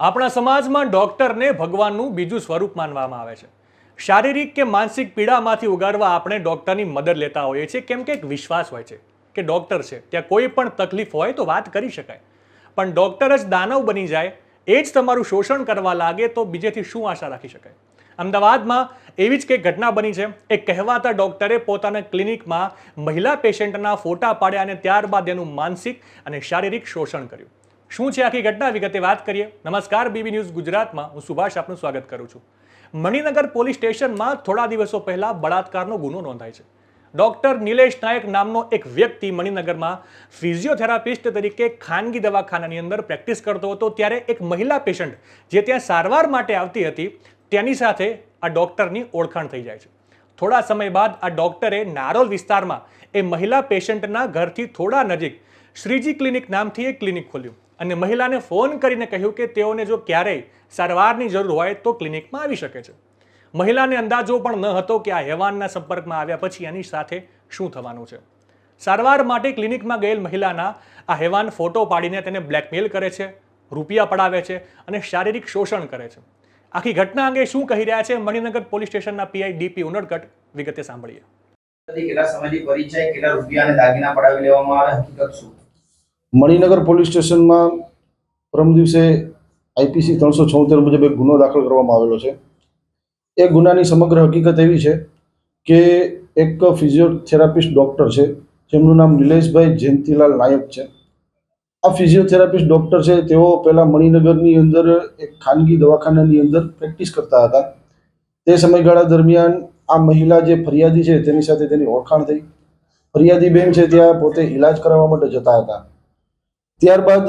આપણા સમાજમાં ડૉક્ટરને ભગવાનનું બીજું સ્વરૂપ માનવામાં આવે છે. શારીરિક કે માનસિક પીડામાંથી ઉગાડવા આપણે ડૉક્ટરની મદદ લેતા હોઈએ છીએ, કેમ કે એક વિશ્વાસ હોય છે કે ડૉક્ટર છે, ત્યાં કોઈ પણ તકલીફ હોય તો વાત કરી શકાય. પણ ડૉક્ટર જ દાનવ બની જાય, એ જ તમારું શોષણ કરવા લાગે તો બીજેથી શું આશા રાખી શકાય? અમદાવાદમાં એવી જ કંઈક ઘટના બની છે, એક કહેવાતા ડોક્ટરે પોતાના ક્લિનિકમાં મહિલા પેશન્ટના ફોટા પાડ્યા અને ત્યારબાદ એનું માનસિક અને શારીરિક શોષણ કર્યું. શું છે આખી ઘટના વિગતે વાત કરીએ? નમસ્કાર, બીબી ન્યૂઝ ગુજરાતમાં. હું સુભાષ આપનું સ્વાગત કરું છું. મણિનગર પોલીસ સ્ટેશનમાં થોડા દિવસો પહેલા બળાત્કારનો ગુનો નોંધાય છે. ડોક્ટર નિલેશ નાયક નામનો એક વ્યક્તિ મણિનગરમાં ફિઝિયોથેરાપિસ્ટ તરીકે ખાનગી દવાખાનાની અંદર પ્રેક્ટિસ કરતો હતો, ત્યારે એક મહિલા પેશન્ટ જે ત્યાં સારવાર માટે આવતી હતી, તેની સાથે આ ડોક્ટરની ઓળખાણ થઈ જાય છે. થોડા સમય બાદ આ ડોક્ટરે નારોલ વિસ્તારમાં એ મહિલા પેશન્ટના ઘરથી થોડા નજીક શ્રીજી ક્લિનિક નામથી એક ક્લિનિક ખોલ્યું. અને મહિલાને ફોન કરીને કહ્યું કે તેઓને જો ક્યારેય સારવારની જરૂર હોય તો ક્લિનિકમાં આવી શકે છે. મહિલાને અંદાજો પણ ન હતો કે આ હેવાનના સંપર્કમાં આવ્યા પછી એની સાથે શું થવાનું છે. સારવાર માટે ક્લિનિકમાં ગયેલ મહિલાના આ હેવાન ફોટો પાડીને તેને બ્લેકમેલ કરે છે, રૂપિયા પડાવે છે અને શારીરિક શોષણ કરે છે. આખી ઘટના અંગે શું કહી રહ્યા છે મણિનગર પોલીસ સ્ટેશનના પીઆઈ ડીપી ઉનડકટ, વિગતે સાંભળીએ. કેટલા સમયથી પરિચય, કેટલા રૂપિયા અને દાગીના પડાવી લેવામાં આવે, હકીકત શું? મણિનગર પોલીસ સ્ટેશનમાં પરમ દિવસે આઈપીસી ત્રણસો છોતેર મુજબ એક ગુનો દાખલ કરવામાં આવેલો છે. એ ગુનાની સમગ્ર હકીકત એવી છે કે એક ફિઝિયોથેરાપિસ્ટ ડૉક્ટર છે, જેમનું નામ નિલેશભાઈ જયંતિલાલ નાયક છે. આ ફિઝિયોથેરાપિસ્ટ ડૉક્ટર છે, તેઓ પહેલાં મણિનગરની અંદર એક ખાનગી દવાખાનાની અંદર પ્રેક્ટિસ કરતા હતા. તે સમયગાળા દરમિયાન આ મહિલા જે ફરિયાદી છે, તેની સાથે તેની ઓળખાણ થઈ. ફરિયાદી બેન છે, ત્યાં પોતે ઈલાજ કરાવવા માટે જતા હતા. ત્યારબાદ,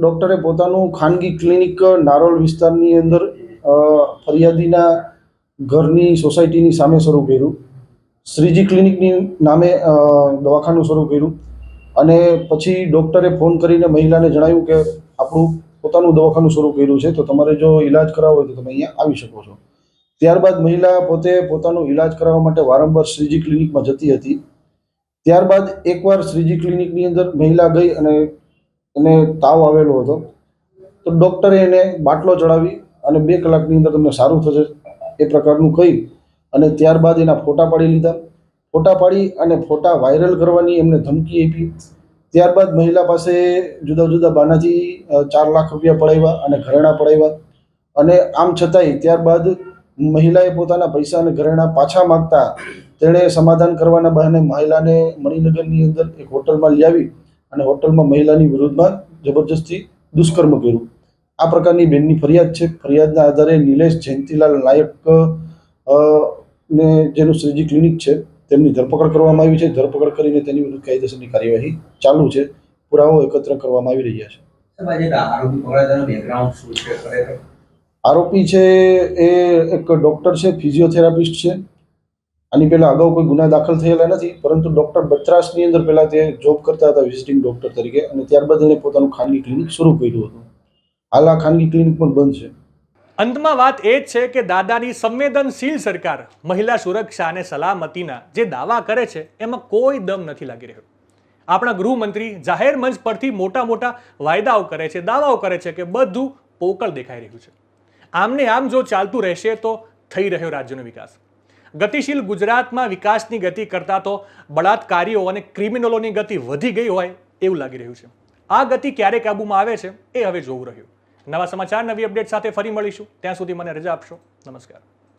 ડૉક્ટરે પોતાનું ખાનગી ક્લિનિક, નારોલ વિસ્તારની અંદર ફરિયાદીના ઘરની સોસાયટીની સામે શરૂ કર્યું. શ્રીજી ક્લિનિકની નામે દવાખાનું શરૂ કર્યું. અને પછી ડૉક્ટરે ફોન કરીને મહિલાને જણાવ્યું કે, આપણું પોતાનું દવાખાનું શરૂ કર્યું છે, તો તમારે જો ઈલાજ કરાવવો હોય તો તમે અહીંયા આવી શકો છો. ત્યારબાદ મહિલા પોતે પોતાનું ઈલાજ કરાવવા માટે વારંવાર શ્રીજી ક્લિનિકમાં જતી હતી. ત્યારબાદ એકવાર શ્રીજી ક્લિનિકની અંદર મહિલા ગઈ અને એને તાવ આવેલો હતો. તો ડૉક્ટરે એને બાટલો ચડાવી અને બે કલાકની અંદર તમને સારું થશે એ પ્રકારનું કહી અને ત્યારબાદ એના ફોટા પાડી લીધા. ફોટા પાડી અને ફોટા વાયરલ કરવાની એમને ધમકી આપી. ત્યારબાદ મહિલા પાસે જુદા જુદા બાનાથી ચાર લાખ રૂપિયા પડાવ્યા અને ઘરેણાં પડાવ્યા. અને આમ છતાંય ત્યારબાદ મહિલાએ પોતાના પૈસા અને ઘરેણાં પાછા માગતા તેણે સમાધાન કરવાના બહાને મહિલાને મણિનગરની અંદર એક હોટલમાં લઈ આવી. અને હોટલમાં મહિલાની વિરુદ્ધમાં જબરજસ્તી દુષ્કર્મ કર્યું. આ પ્રકારની બેનની ફરિયાદ છે. ફરિયાદના આધારે નિલેશ જયંતિલાલ નાયક ને જેનું શ્રીજી ક્લિનિક છે તેમની ધરપકડ કરવામાં આવી છે. ધરપકડ કરીને તેની વિરુદ્ધ કાયદેસરની કાર્યવાહી ચાલુ છે. પુરાવો એકત્ર કરવામાં આવી રહ્યા છે. આરોપી છે એ એક ડૉક્ટર છે ફિઝિયોથેરાપિસ્ટ છે. આની પહેલાં અગાઉ કોઈ ગુના દાખલ થયેલા નથી, પરંતુ ડૉક્ટર બત્રાસની અંદર પહેલાં તે જોબ કરતા હતા વિઝિટિંગ ડૉક્ટર તરીકે અને ત્યારબાદ એણે પોતાનું ખાનગી ક્લિનિક શરૂ કર્યું હતું. હાલ આ ખાનગી ક્લિનિક પણ બંધ છે. અંતમાં વાત એ જ છે કે દાદાની સંવેદનશીલ સરકાર મહિલા સુરક્ષા અને સલામતીના જે દાવા કરે છે, એમાં કોઈ દમ નથી લાગી રહ્યો. આપણા ગૃહમંત્રી જાહેર મંચ પરથી મોટા મોટા વાયદાઓ કરે છે, દાવાઓ કરે છે કે બધું પોકળ દેખાઈ રહ્યું છે. આમને આમ જો ચાલતું રહેશે તો થઈ રહ્યો રાજ્યનો વિકાસ. ગતિશીલ ગુજરાતમાં વિકાસની ગતિ કરતાં તો બળાત્કારીઓ અને ક્રિમિનલોની ગતિ વધી ગઈ હોય એવું લાગી રહ્યું છે. આ ગતિ ક્યારે કાબૂમાં આવે છે એ હવે જોવું રહ્યું. નવા સમાચાર, નવી અપડેટ સાથે ફરી મળીશું. ત્યાં સુધી મને રજા આપશો. નમસ્કાર.